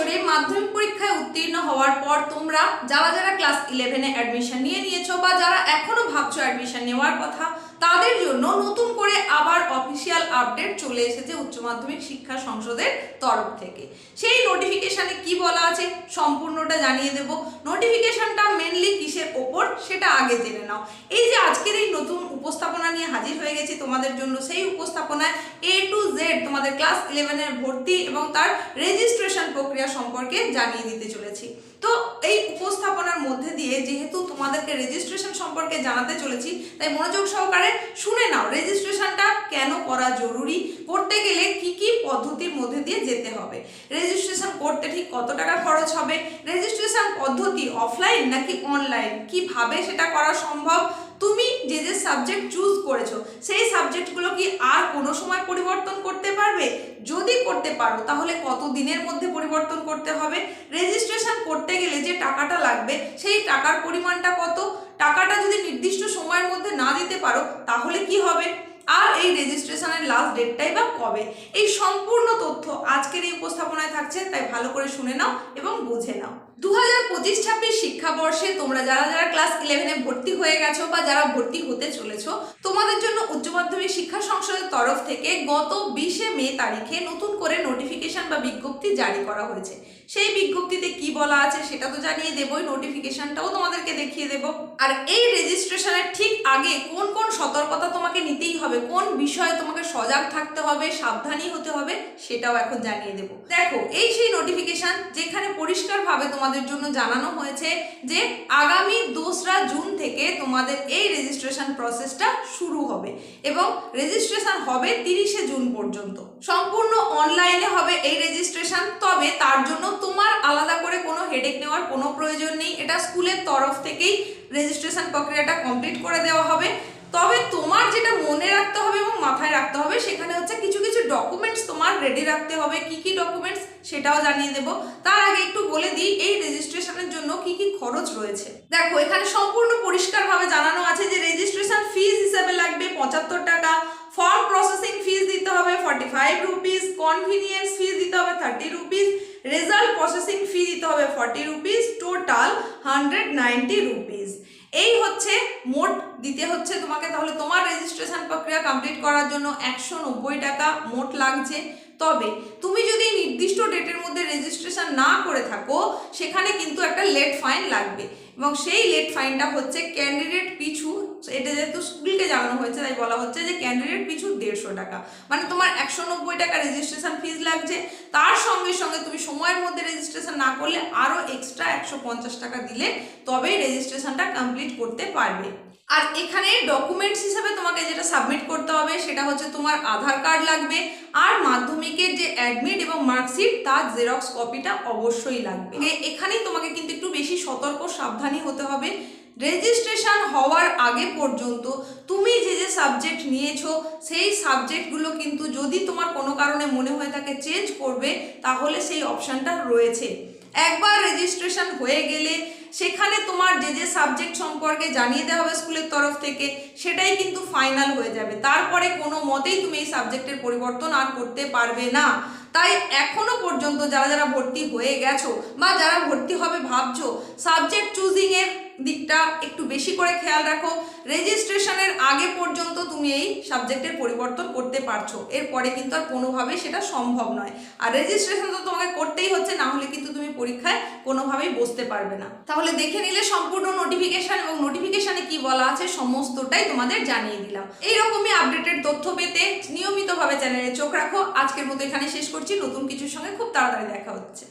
বছরে মাধ্যমিক পরীক্ষায় উত্তীর্ণ হওয়ার পর তোমরা যারা যারা ক্লাস ইলেভেনে অ্যাডমিশন নিয়ে নিয়েছো বা যারা এখনও ভাবছ অ্যাডমিশন নেওয়ার কথা, তাদের জন্য নতুন করে আবার অফিসিয়াল আপডেট চলে এসেছে উচ্চ মাধ্যমিক শিক্ষা সংসদের তরফ থেকে। সেই নোটিফিকেশানে কি বলা আছে সম্পূর্ণটা জানিয়ে দেব। নোটিফিকেশনটা মেনলি কিসের ওপর সেটা আগে জেনে নাও। এই যে আজকের এই নতুন উপস্থাপনা নিয়ে গেছি তোমাদের জন্য সেই উপস্থাপনায় এ টু জেড তোমাদের ক্লাস ইলেভেনের ভর্তি এবং তার রেজিস্ট্রেশন প্রক্রিয়া সম্পর্কে জানিয়ে দিতে চলেছি। তো এই উপস্থাপনার মধ্যে দিয়ে যেহেতু তোমাদেরকে রেজিস্ট্রেশন সম্পর্কে জানাতে চলেছি, তাই মনোযোগ সহকারে শুনে নাও রেজিস্ট্রেশনটা কেন করা জরুরি, করতে গেলে কি কি পদ্ধতির মধ্যে দিয়ে যেতে হবে। রেজিস্ট্রেশন করতে ঠিক কত টাকা খরচ হবে? রেজিস্ট্রেশন পদ্ধতি অফলাইন নাকি অনলাইন কীভাবে সেটা করা সম্ভব? তুমি যে যে সাবজেক্ট চুজ করেছ, সেই সাবজেক্টগুলো কি আর কোনো সময় পরিবর্তন করতে পারবে? যদি করতে পারো, তাহলে কত দিনের মধ্যে পরিবর্তন করতে হবে? রেজিস্ট্রেশন করতে গেলে যে টাকাটা লাগবে, সেই টাকার পরিমাণটা কত? টাকাটা যদি নির্দিষ্ট সময়ের মধ্যে না দিতে পারো, তাহলে কি হবে? আর এই রেজিস্ট্রেশনের লাস্ট ডেটটাই বা কবে? এই সম্পূর্ণ তথ্য আজকের এই উপস্থাপনায় থাকছে, তাই ভালো করে শুনে নাও এবং বুঝে নাও। দু হাজার পঁচিশ ছাব্বিশ শিক্ষাবর্ষে তোমরা যারা যারা ক্লাস ইলেভেনে ভর্তি হয়ে গেছো বা যারা ভর্তি হতে চলেছো, তোমাদের জন্য উচ্চ মাধ্যমিক শিক্ষা সংসদের তরফ থেকে গত বিশে মে তারিখে নতুন করে নোটিফিকেশন বা বিজ্ঞপ্তি জারি করা হয়েছে। সেই বিজ্ঞপ্তিতে কি বলা আছে সেটা তো জানিয়ে দেবই নোটিফিকেশনটাও তোমাদেরকে দেখিয়ে দেব। আর এই রেজিস্ট্রেশনের ঠিক আগে কোন কোন সতর্কতা তোমাকে নিতেই হবে, কোন বিষয়ে তোমাকে সজাগ থাকতে হবে সাবধানী হতে হবে, সেটাও এখন জানিয়ে দেব। দেখো, এই সেই নোটিফিকেশন যেখানে পরিষ্কারভাবে তোমাদের জন্য জানানো হয়েছে যে আগামী দোসরা জুন থেকে তোমাদের এই রেজিস্ট্রেশন প্রসেসটা শুরু হবে এবং রেজিস্ট্রেশন হবে তিরিশে জুন পর্যন্ত। সম্পূর্ণ অনলাইনে হবে এই রেজিস্ট্রেশন তবে তার জন্য তোমার আলাদা করে কোনো হেডেক নেওয়ার কোনো প্রয়োজন নেই। এটা স্কুলের তরফ থেকেই রেজিস্ট্রেশন প্রক্রিয়াটা কমপ্লিট করে দেওয়া হবে। তবে তোমার যেটা মনে রাখতে হবে এবং মাথায় রাখতে হবে, সেখানে হচ্ছে কিছু কিছু ডকুমেন্টস তোমার রেডি রাখতে হবে। কি কি ডকুমেন্টস সেটাও জানিয়ে দেব। তার আগে একটু বলে দিই, এই রেজিস্ট্রেশনের জন্য কি কি খরচ রয়েছে? দেখো, এখানে সম্পূর্ণ পরিষ্কারভাবে জানানো আছে যে রেজিস্ট্রেশন ফিজ হিসাবে লাগবে পঁচাত্তর টাকা ফর্ম প্রসেসিং ফিজ দিতে হবে forty five rupees convenience fees দিতে হবে thirty rupees result processing fee দিতে হবে forty rupees total hundred ninety rupees এই হচ্ছে মোট, দিতে হচ্ছে তোমাকে তাহলে তোমার রেজিস্ট্রেশন প্রক্রিয়া কমপ্লিট করার জন্য একশো নব্বই টাকা মোট লাগছে। তবে তুমি যদি নির্দিষ্ট ডেটের মধ্যে রেজিস্ট্রেশন না করে থাকো, সেখানে কিন্তু একটা লেট ফাইন লাগবে। এবং সেই লেট ফাইনটা হচ্ছে ক্যান্ডিডেট পিছু, এটা যেহেতু স্কুলকে জানানো হয়েছে, তাই বলা হচ্ছে যে ক্যান্ডিডেট পিছু দেড়শো টাকা। মানে তোমার একশো নব্বই টাকা রেজিস্ট্রেশন ফিজ লাগছে। তার সঙ্গে সঙ্গে তুমি সময়ের মধ্যে রেজিস্ট্রেশন না করলে আরও এক্সট্রা একশো পঞ্চাশ টাকা দিলে তবেই রেজিস্ট্রেশনটা কমপ্লিট করতে পারবে। আর এখানে ডকুমেন্টস হিসেবে তোমাকে যেটা সাবমিট করতে হবে সেটা হচ্ছে তোমার আধার কার্ড লাগবে আর মাধ্যমিকের যে অ্যাডমিট এবং মার্কশিট তার জেরক্স কপিটা অবশ্যই লাগবে। এখানেই তোমাকে কিন্তু একটু বেশি সতর্ক, সাবধানী হতে হবে। রেজিস্ট্রেশন হওয়ার আগে পর্যন্ত তুমি যে যে সাবজেক্ট নিয়েছো, সেই সাবজেক্টগুলো কিন্তু যদি তোমার কোনো কারণে মনে হয়ে থাকে চেঞ্জ করবে, তাহলে সেই অপশানটা রয়েছে। একবার রেজিস্ট্রেশন হয়ে গেলে সেখানে তোমার যে যে সাবজেক্ট সম্পর্কে জানিয়ে দেওয়া হবে স্কুলের তরফ থেকে, সেটাই কিন্তু ফাইনাল হয়ে যাবে। তারপরে কোনো মতেই তুমি এই সাবজেক্টের পরিবর্তন আর করতে পারবে না। তাই এখনও পর্যন্ত যারা যারা ভর্তি হয়ে গেছো বা যারা ভর্তি হবে ভাবছ সাবজেক্ট চুজিংয়ের দিকটা একটু বেশি করে খেয়াল রাখো। রেজিস্ট্রেশনের আগে পর্যন্ত তুমি এই সাবজেক্টের পরিবর্তন করতে পারছ। এরপরে কিন্তু আর কোনোভাবেই সেটা সম্ভব নয়। আর রেজিস্ট্রেশন তো তোমাকে করতেই হচ্ছে, না পরীক্ষায় কোনোভাবেই বসতে পারবে না। তাহলে দেখে নিলে সম্পূর্ণ নোটিফিকেশান এবং নোটিফিকেশানে কি বলা আছে সমস্তটাই তোমাদের জানিয়ে দিলাম। এইরকমই আপডেটেড তথ্য পেতে নিয়মিতভাবে চ্যানেলে চোখ রাখো। আজকের মতো এখানে শেষ করছি। নতুন কিছুর সঙ্গে খুব তাড়াতাড়ি দেখা হচ্ছে।